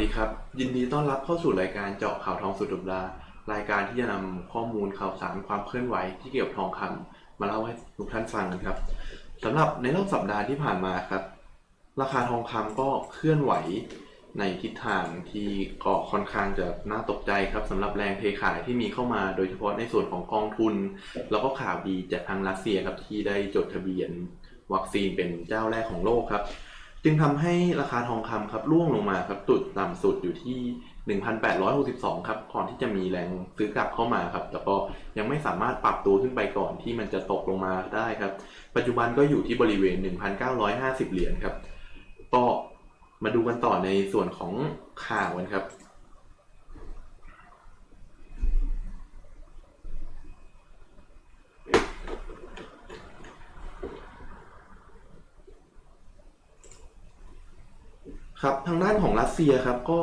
ดีครับ ยินดีต้อนรับเข้าสู่รายการเจาะข่าวทองสุดสัปดาห์รายการที่จะนำข้อมูลข่าวสารความเคลื่อนไหวที่เกี่ยวกับทองคำมาเล่าให้ทุกท่านฟังกันครับสำหรับในรอบสัปดาห์ที่ผ่านมาครับ ราคาทองคำก็เคลื่อนไหวในทิศทางที่ก็ค่อนข้างจะน่าตกใจครับสำหรับแรงเทขายที่มีเข้ามาโดยเฉพาะในส่วนของกองทุน แล้วก็ข่าวดีจากทางรัสเซียครับที่ได้จดทะเบียน วัคซีนเป็นเจ้าแรกของโลกครับ จึงทำให้ราคาทองคำครับร่วงลงมาครับจุดต่ำสุดอยู่ที่ 1,862 ครับ ก่อนที่จะมีแรงซื้อกลับเข้ามาครับ แต่ก็ยังไม่สามารถปรับตัวขึ้นไปก่อนที่มันจะตกลงมาได้ครับ ปัจจุบันก็อยู่ที่บริเวณ 1,950 เหรียญครับ ก็มาดูกันต่อในส่วนของข่าวกันครับ ครับทางด้านของรัสเซียครับก็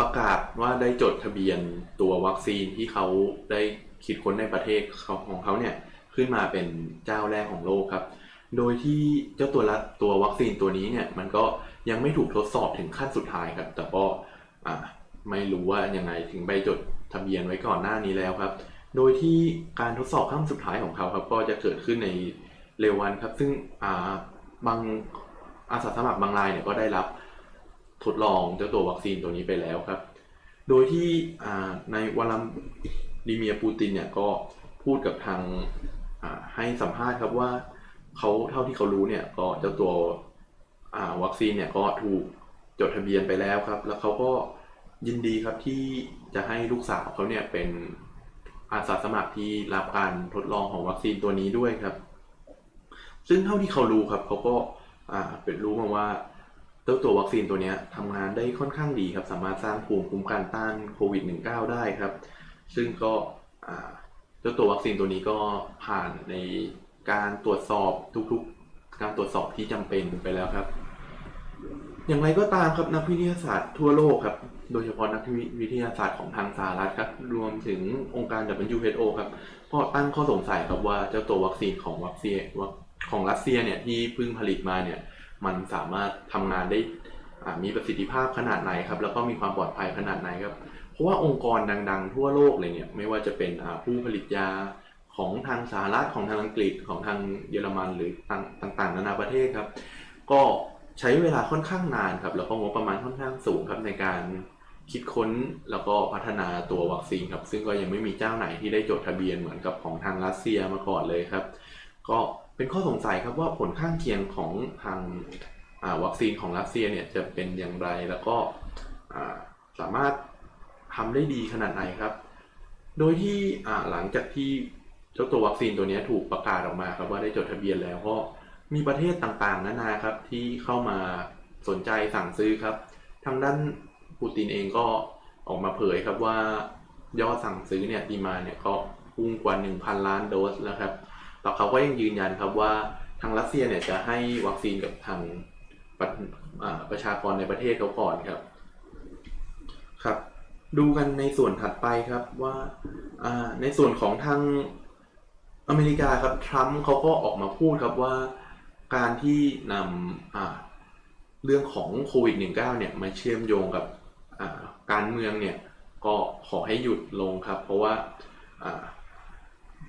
ประกาศว่าได้จดทะเบียนตัววัคซีนที่เขาได้คิดค้นในประเทศขาของเขาเนี่ยขึ้นมาเป็นเจ้าแรกของโลกครับ โดยที่เจ้าตัวละตัววัคซีนตัวนี้เนี่ยมันก็ยังไม่ถูกทดสอบถึงขั้นสุดท้ายครับ แต่ก็ไม่รู้ว่ายังไงถึงไปจดทะเบียนไว้ก่อนหน้านี้แล้วครับ โดยที่การทดสอบขั้นสุดท้ายของเขาครับก็จะเกิดขึ้นในเร็ววันครับ ซึ่งาบางอาสาสมัครบางรายเนี่ยก็ได้รับ ทดลองเจ้าตัววัคซีนตัวนี้ไปแล้วครับ โดยที่ในวลาดิเมียปูตินเนี่ยก็พูดกับทางให้สัมภาษณ์ครับว่าเขาเท่าที่เขารู้เนี่ยก็เจ้าตัววัคซีนเนี่ยก็ถูกจดทะเบียนไปแล้วครับ แล้วเขาก็ยินดีครับที่จะให้ลูกสาวเขาเนี่ยเป็นอาสาสมัครที่รับการทดลองของวัคซีนตัวนี้ด้วยครับ ซึ่งเท่าที่เขารู้ครับเขาก็เป็นรู้มาว่า เจ้าตัววัคซีนตัวนี้ทำงานได้ค่อนข้างดีครับ สามารถสร้างภูมิคุ้มกันต้านโควิด -19 ได้ครับ ซึ่งก็อ่าเจ้าตัววัคซีนตัวนี้ก็ผ่านในการตรวจสอบทุกๆ การตรวจสอบที่จำเป็นไปแล้วครับ อย่างไรก็ตามครับนักวิทยาศาสตร์ทั่วโลกครับ โดยเฉพาะนักวิทยาศาสตร์ของทางสหรัฐครับ รวมถึงองค์การ WHO ครับก็ตั้งข้อสงสัยครับว่าเจ้าตัววัคซีนของวัคซีนของรัสเซียเนี่ยที่เพิ่งผลิตมาเนี่ย มันสามารถทำงานได้มีประสิทธิภาพขนาดไหนครับ แล้วก็มีความปลอดภัยขนาดไหนครับ เพราะว่าองค์กรดัง ๆ ทั่วโลกเลยเนี่ยไม่ว่าจะเป็นผู้ผลิตยาของทางสหรัฐของทางอังกฤษของทางเยอรมันหรือต่างๆ นานาประเทศครับ ก็ใช้เวลาค่อนข้างนานครับแล้วก็งบประมาณค่อนข้างสูงครับในการคิดค้นแล้วก็พัฒนาตัววัคซีนครับ ซึ่งก็ยังไม่มีเจ้าไหนที่ได้จดทะเบียนเหมือนกับของทางรัสเซียมาก่อนเลยครับ ก็เป็นข้อสงสัยครับว่าผลข้างเคียงของทางาวัคซีนของรัสเซียเนี่ยจะเป็นอย่างไรแล้วก็สามารถทำได้ดีขนาดไหนครับ โดยที่หลังจากที่เจ้าตัววัคซีนตัวนี้ถูกประกาศออกมาครับว่าได้จดทะเบียนแล้วก็มีประเทศต่างๆ นานาครับที่เข้ามาสนใจสั่งซื้อครับ ทางด้านปูตินเองก็ออกมาเผยครับว่ายอดสั่งซื้อเนี่ยดีมาเนี่ยก็พุ่งกว่า 1,000 ล้านโดสแล้วครับ แต่เขาก็ยังยืนยันครับว่าทางรัสเซียเนี่ยจะให้วัคซีนกับทางประประชากรในประเทศเขาก่อนครับ ครับ ดูกันในส่วนถัดไปครับว่าในส่วนของทางอเมริกาครับทรัมป์เขาก็ออกมาพูดครับว่าการที่นำเรื่องของโควิด -19 เนี่ยมาเชื่อมโยงกับการเมืองเนี่ยก็ขอให้หยุดลงครับ เพราะว่าอ่า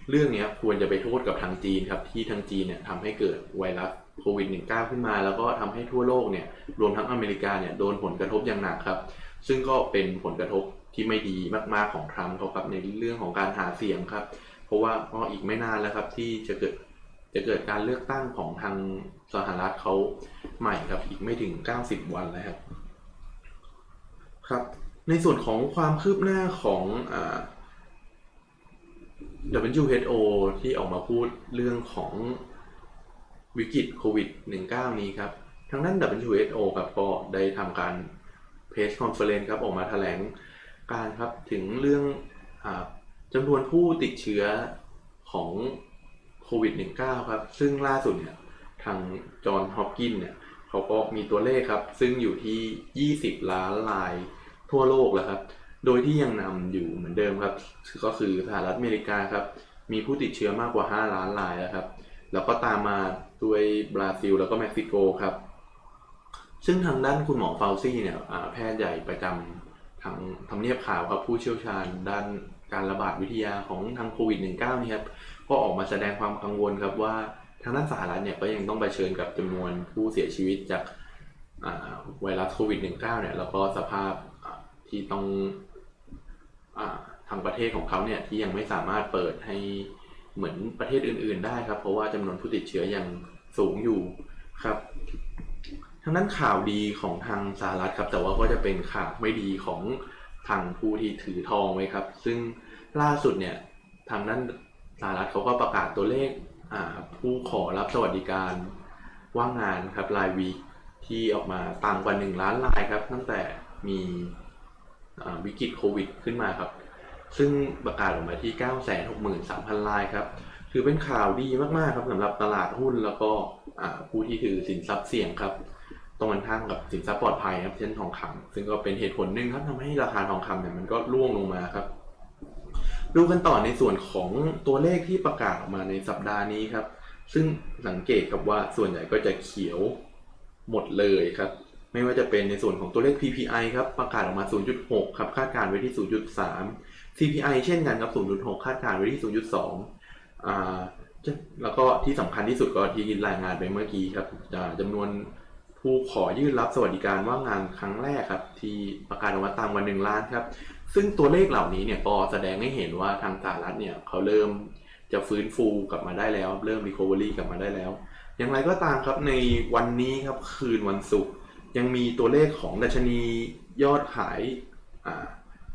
เรื่องนี้ควรจะไปโทษกับทางจีนครับ ที่ทางจีนเนี่ยทำให้เกิดไวรัสโควิด -19 ขึ้นมา แล้วก็ทำให้ทั่วโลกเนี่ยรวมทั้งอเมริกาเนี่ยโดนผลกระทบอย่างหนักครับ ซึ่งก็เป็นผลกระทบที่ไม่ดีมากๆของทรัมป์เขาครับในเรื่องของการหาเสียงครับ เพราะว่าก็อีกไม่นานแล้วครับที่จะเกิดจะเกิดการเลือกตั้งของทางสหรัฐเขาใหม่ครับอีกไม่ถึง 90 วันแล้วครับครับ ในส่วนของความคืบหน้าของอ WHO ที่ออกมาพูดเรื่องของวิกฤตโควิด -19 นี้ครับทางด้าน WHO ครับก็ได้ทำการเพจคอนเฟอเรนซ์ครับออกมาแถลงการครับถึงเรื่องอจำนวนผู้ติดเชื้อของโควิด -19 ครับ ซึ่งล่าสุดเนี่ยทางจอห์นฮอปกินเนี่ยเขาก็มีตัวเลขครับ ซึ่งอยู่ที่ 20 ล้านรายทั่วโลกแล้วครับ โดยที่ยังนำอยู่เหมือนเดิมครับ ก็คือสหรัฐอเมริกาครับ มีผู้ติดเชื้อมากกว่า 5 ล้านรายแล้วครับ แล้วก็ตามมาด้วยบราซิล แล้วก็เม็กซิโกครับ ซึ่งทางด้านคุณหมอเฟลซี่เนี่ยแพทย์ใหญ่ประจำทางทำเนียบข่าวครับผู้เชี่ยวชาญด้านการระบาดวิทยาของทางโควิด -19 นี่ครับก็ออกมาแสดงความกังวลครับว่าทางด้านสหรัฐเนี่ยก็ยังต้องไปเชิญกับจำนวนผู้เสียชีวิตจากไวรัสโควิด -19 เนี่ยแล้วก็สภาพที่ต้อง ทางประเทศของเขาเนี่ยที่ยังไม่สามารถเปิดให้เหมือนประเทศอื่น ๆ ได้ครับ เพราะว่าจำนวนผู้ติดเชื้อยังสูงอยู่ครับทางด้นข่าวดีของทางสหรัฐครับ แต่ว่าก็จะเป็นข่าวไม่ดีของทางผู้ที่ถือทองไว้ครับ ซึ่งล่าสุดเนี่ยทางด้นสหรัฐเขาก็ประกาศตัวเลขผู้ขอรับสวัสดิการว่างงานครับรายวีที่ออกมาต่างกว่า 1 ล้านรายครับ ตั้งแต่มี วิกฤตโควิดขึ้นมาครับ ซึ่งประกาศออกมาที่ 963,000รายครับถือเป็นข่าวดีมากๆครับสำหรับตลาดหุ้นแล้วก็ผู้ที่ถือสินทรัพย์เสี่ยงครับ ตรงกันข้ามกับสินทรัพย์ปลอดภัยครับเช่นทองคำซึ่งก็เป็นเหตุผลหนึ่งครับทำให้ราคาทองคำเนี่ยมันก็ร่วงลงมาครับ ดูกันต่อในส่วนของตัวเลขที่ประกาศออกมาในสัปดาห์นี้ครับ ซึ่งสังเกตครับว่าส่วนใหญ่ก็จะเขียวหมดเลยครับ ไม่ว่าจะเป็นในส่วนของตัวเลข PPI ครับประกาศออกมา 0.6 ครับคาดการณ์ไว้ที่ 0.3 CPI เช่นกันครับ 0.6 คาดการณ์ไว้ที่ 0.2อ่าแล้วก็ที่สำคัญที่สุดก็ที่รายงานไปเมื่อกี้ครับอ่าจำนวนผู้ขอยื่นรับสวัสดิการว่างงานครั้งแรกครับ ที่ประกาศออกมาตามวันหนึ่งล้านครับ ซึ่งตัวเลขเหล่านี้เนี่ยก็แสดงให้เห็นว่าทางสหรัฐเนี่ยเขาเริ่มจะฟื้นฟูกลับมาได้แล้ว เริ่ม recovery กลับมาได้แล้ว อย่างไรก็ตามครับในวันนี้ครับคืนวันศุกร์ ยังมีตัวเลขของดัชนียอดขาย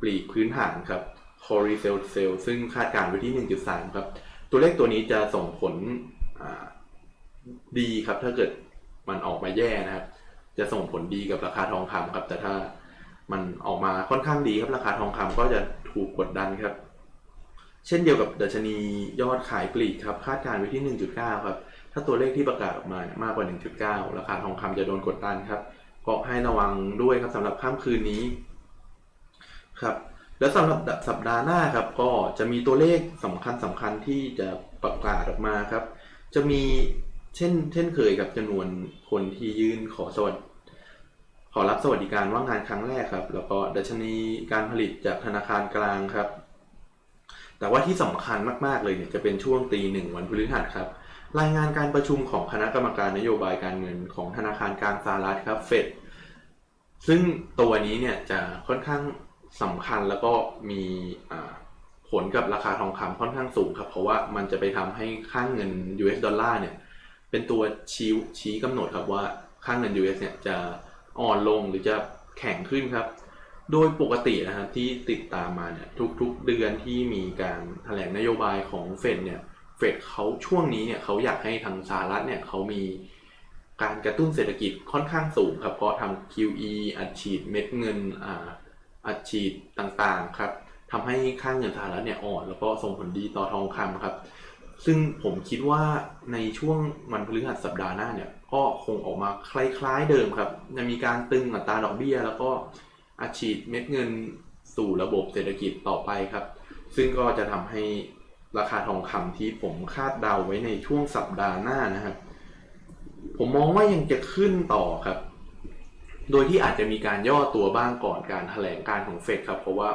ปลีกพื้นฐานครับ core resale sale ซึ่งคาดการณ์ไว้ที่ 1.3 ครับ ตัวเลขตัวนี้จะส่งผลดีครับ ถ้าเกิดมันออกมาแย่นะครับ จะส่งผลดีกับราคาทองคำครับ แต่ถ้ามันออกมาค่อนข้างดีครับ ราคาทองคำก็จะถูกกดดันครับ เช่นเดียวกับดัชนียอดขายปลีกครับ คาดการณ์ไว้ที่ 1.9 ครับ ถ้าตัวเลขที่ประกาศออกมามากกว่า 1.9 ราคาทองคำจะโดนกดดันครับ ก็ให้ระวังด้วยครับสำหรับค่ำคืนนี้ครับแล้วสำหรับสัปดาห์หน้าครับก็จะมีตัวเลขสำคัญสำคัญที่จะประกาศออกมาครับ จะมีเช่น เช่นเคยกับจำนวนคนที่ยื่นขอสวัสดขอรับสวัสดิการว่างงานครั้งแรกครับ แล้วก็ดัชนีการผลิตจากธนาคารกลางครับ แต่ว่าที่สำคัญมากๆเลยเนี่ยจะเป็นช่วงตีหนึ่งวันพฤหัสครับ รายงานการประชุมของคณะกรรมการนโยบายการเงินของธนาคารกลางสหรัฐครับเฟดซึ่งตัวนี้เนี่ยจะค่อนข้างสำคัญแล้วก็มีผลกับราคาทองคำค่อนข้างสูงครับ เพราะว่ามันจะไปทำให้ค่าเงิน US ดอลลาร์เนี่ยเป็นตัวชี้ชี้กำหนดครับว่าค่าเงิน US เนี่ยจะอ่อนลงหรือจะแข็งขึ้นครับ โดยปกตินะครับที่ติดตามมาเนี่ยทุกๆเดือนที่มีการแถลงนโยบายของเฟดเนี่ยเฟดเขาช่วงนี้เนี่ยเขาอยากให้ทางสหรัฐเนี่ยเขามีการกระตุ้นเศรษฐกิจค่อนข้างสูงครับเพราะทำ QE อัดฉีดเม็ดเงินอ่าอัดฉีดต่างๆครับทำให้ค่าเงินสหรัฐเนี่ยอ่อนแล้วก็ส่งผลดีต่อทองคำครับ ซึ่งผมคิดว่าในช่วงวันพฤหัสสัปดาห์หน้าเนี่ยก็คงออกมาคล้ายๆเดิมครับจะมีการตึงอัตราดอกเบี้ย แล้วก็ อัดฉีดเม็ดเงินสู่ระบบเศรษฐกิจต่อไปครับ ซึ่งก็จะทำให้ราคาทองคำที่ผมคาดเดาไว้ในช่วงสัปดาห์หน้านะครับ ผมมองว่ายังจะขึ้นต่อครับ โดยที่อาจจะมีการย่อตัวบ้างก่อนการแถลงการของเฟดครับเพราะว่า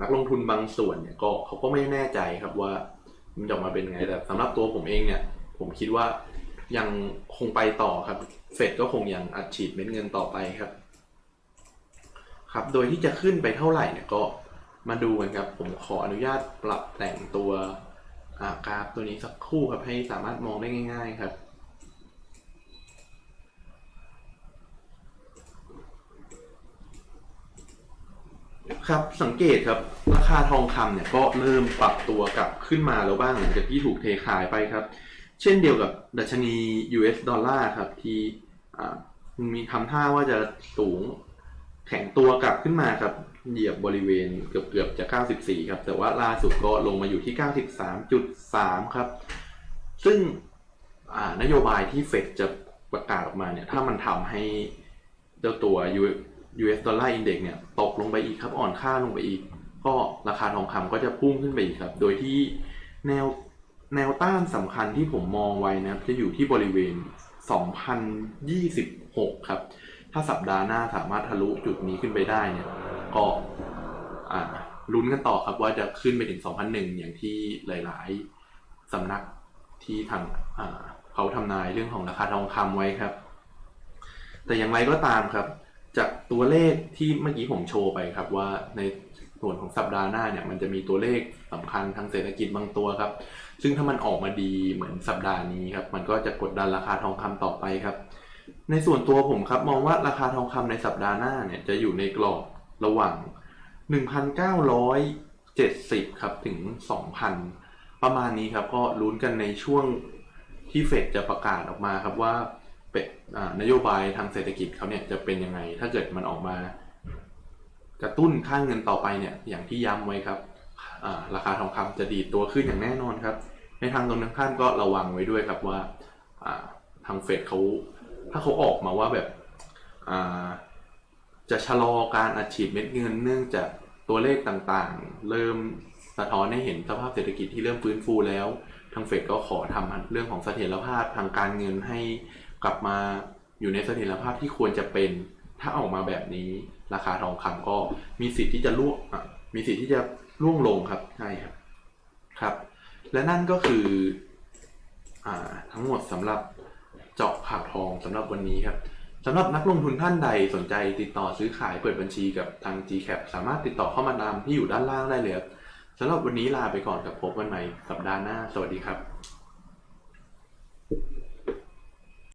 นักลงทุนบางส่วนเนี่ยก็เขาก็ไม่แน่ใจครับว่ามันจะออกมาเป็นไงแต่สำหรับตัวผมเองเนี่ย ผมคิดว่ายังคงไปต่อครับ เฟดก็คงยังอัดฉีดเม็ดเงินต่อไปครับ ครับ โดยที่จะขึ้นไปเท่าไหร่เนี่ยก็มาดูกันครับ ผมขออนุญาตปรับแต่งตัวกราฟตัวนี้สักครู่ครับให้สามารถมองได้ง่าย ๆครับครับสังเกตครับราคาทองคำเนี่ยก็เริ่มปรับตัวกลับขึ้นมาแล้วบ้างหลังจากที่ถูกเทขายไปครับ เช่นเดียวกับดัชนี US ดอลลาร์ครับที่มีทำท่าว่าจะสูง แข็งตัวกลับขึ้นมาครับ เหยียบบริเวณเกือบเกือบจะ 94 ครับ แต่ว่าล่าสุดก็ลงมาอยู่ที่ 93.3 ครับ ซึ่งนโยบายที่เฟดจะประกาศออกมาเนี่ย ถ้ามันทำให้เจ้าตัว US US ดอลลาร์อินเด็กเนี่ย ตกลงไปอีกครับ อ่อนค่าลงไปอีก ก็ราคาทองคำก็จะพุ่งขึ้นไปอีกครับ โดยที่แนวแนวต้านสำคัญที่ผมมองไว้นะครับ จะอยู่ที่บริเวณ 2026 ครับ ถ้าสัปดาห์หน้าสามารถทะลุจุดนี้ขึ้นไปได้เนี่ย ก็ลุ้นกันต่อครับว่าจะขึ้นไปถึง 2001 อย่างที่หลาย ๆสำนักที่ทำอ่าเขาทำนายเรื่องของราคาทองคำไว้ครับ แต่อย่างไรก็ตามครับ จากตัวเลขที่เมื่อกี้ผมโชว์ไปครับว่าในส่วนของสัปดาห์หน้าเนี่ยมันจะมีตัวเลขสำคัญทางเศรษฐกิจบางตัวครับ ซึ่งถ้ามันออกมาดีเหมือนสัปดาห์นี้ครับ มันก็จะกดดันราคาทองคำต่อไปครับ ในส่วนตัวผมครับ มองว่าราคาทองคำในสัปดาห์หน้าเนี่ยจะอยู่ในกรอบระหว่าง 1,970 ครับถึง 2,000 ประมาณนี้ครับ ก็ลุ้นกันในช่วงที่เฟดจะประกาศออกมาครับว่าเป็นนโยบายทางเศรษฐกิจเขาเนี่ยจะเป็นยังไง ถ้าเกิดมันออกมากระตุ้นค่างเงินต่อไปเนี่ยอย่างที่ย้ำไว้ครับราคาทองคำจะดีดตัวขึ้นอย่างแน่นอนครับ ในทางตรงกันข้ามก็ระวังไว้ด้วยครับว่าทางเฟดเขา ถ้าเขาออกมาว่าแบบอ่าจะชะลอการอัดฉีดเม็ดเงิน เนื่องจากตัวเลขต่างๆ เริ่มสะท้อนให้เห็นสภาพเศรษฐกิจที่เริ่มฟื้นฟูแล้ว ทางเฟดก็ขอทำเรื่องของเสถียรภาพทางการเงินให้กลับมาอยู่ในเสถียรภาพที่ควรจะเป็น ถ้าออกมาแบบนี้ราคาทองคำก็มีสิทธิ์ที่จะล่วงมีสิทธิ์ที่จะร่วงลงครับใช่ครับครับ และนั่นก็คืออ่าทั้งหมดสำหรับ เจาะข่าวทองสำหรับวันนี้ครับสำหรับนักลงทุนท่านใดสนใจติดต่อซื้อขายเปิดบัญชีกับทาง GCAP สามารถติดต่อเข้ามาตามที่อยู่ด้านล่างได้เลยครับสำหรับวันนี้ลาไปก่อนกับพบกันใหม่สัปดาห์หน้า สวัสดีครับ